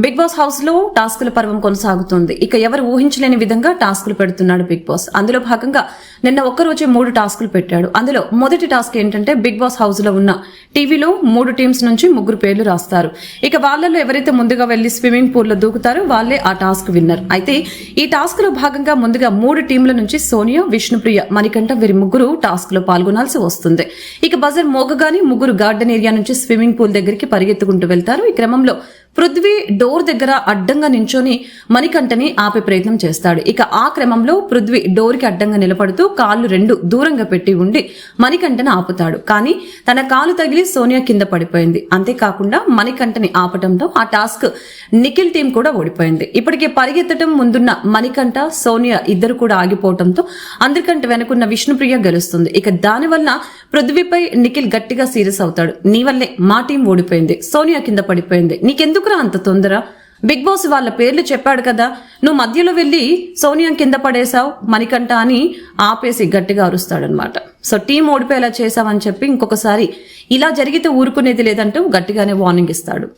Big boss హౌస్లో టాస్కుల పర్వం కొనసాగుతుంది. ఇక ఎవరు ఊహించలేని విధంగా టాస్కులు పెడుతున్నాడు బిగ్ బాస్. అందులో భాగంగా నిన్న ఒక్కరోజే మూడు టాస్కులు పెట్టాడు. అందులో మొదటి టాస్క్ ఏంటంటే బిగ్ బాస్ హౌస్లో ఉన్న టీవీలో మూడు టీమ్స్ నుంచి ముగ్గురు పేర్లు రాస్తారు. ఇక వాళ్ళలో ఎవరైతే ముందుగా వెళ్ళి స్విమ్మింగ్ పూల్లో దూకుతారో వాళ్ళే ఆ టాస్క్ విన్నర్. అయితే ఈ టాస్క్లో భాగంగా ముందుగా మూడు టీంల నుంచి సోనియా విష్ణుప్రియ మణికంఠ వీరి ముగ్గురు టాస్క్లో పాల్గొనాల్సి వస్తుంది. ఇక బజర్ మోగగానే ముగ్గురు గార్డెన్ ఏరియా నుంచి స్విమ్మింగ్ పూల్ దగ్గరికి పరిగెత్తుకుంటూ వెళ్తారు. ఈ క్రమంలో పృథ్వీ డోర్ దగ్గర అడ్డంగా నించొని మణికంఠని ఆపే ప్రయత్నం చేస్తాడు. ఇక ఆ క్రమంలో పృథ్వీ డోర్కి అడ్డంగా నిలబడుతూ కాళ్ళు రెండు దూరంగా పెట్టి ఉండి మణికంఠని ఆపుతాడు. కానీ తన కాలు తగిలి సోనియా కింద పడిపోయింది. అంతేకాకుండా మణికంఠని ఆపటంతో ఆ టాస్క్ నిఖిల్ టీం కూడా ఓడిపోయింది. ఇప్పటికే పరిగెత్తడం ముందున్న మణికంఠ సోనియా ఇద్దరు కూడా ఆగిపోవడంతో అందరికంటే వెనుకున్న విష్ణుప్రియ గెలుస్తుంది. ఇక దానివల్ల పృథ్వీపై నిఖిల్ గట్టిగా సీరియస్ అవుతాడు. నీ వల్లే మా టీం ఓడిపోయింది. సోనియా కింద పడిపోయింది. నీకెందుకు ఎందుకురా అంత తొందర? బిగ్ బాస్ వాళ్ళ పేర్లు చెప్పాడు కదా. నువ్వు మధ్యలో వెళ్ళి సోనియం కింద పడేశావు మణికంఠ అని ఆపేసి గట్టిగా అరుస్తాడనమాట సో టీం ఓడిపోయేలా చేశావని చెప్పి ఇంకొకసారి ఇలా జరిగితే ఊరుకునేది లేదంటూ గట్టిగానే వార్నింగ్ ఇస్తాడు.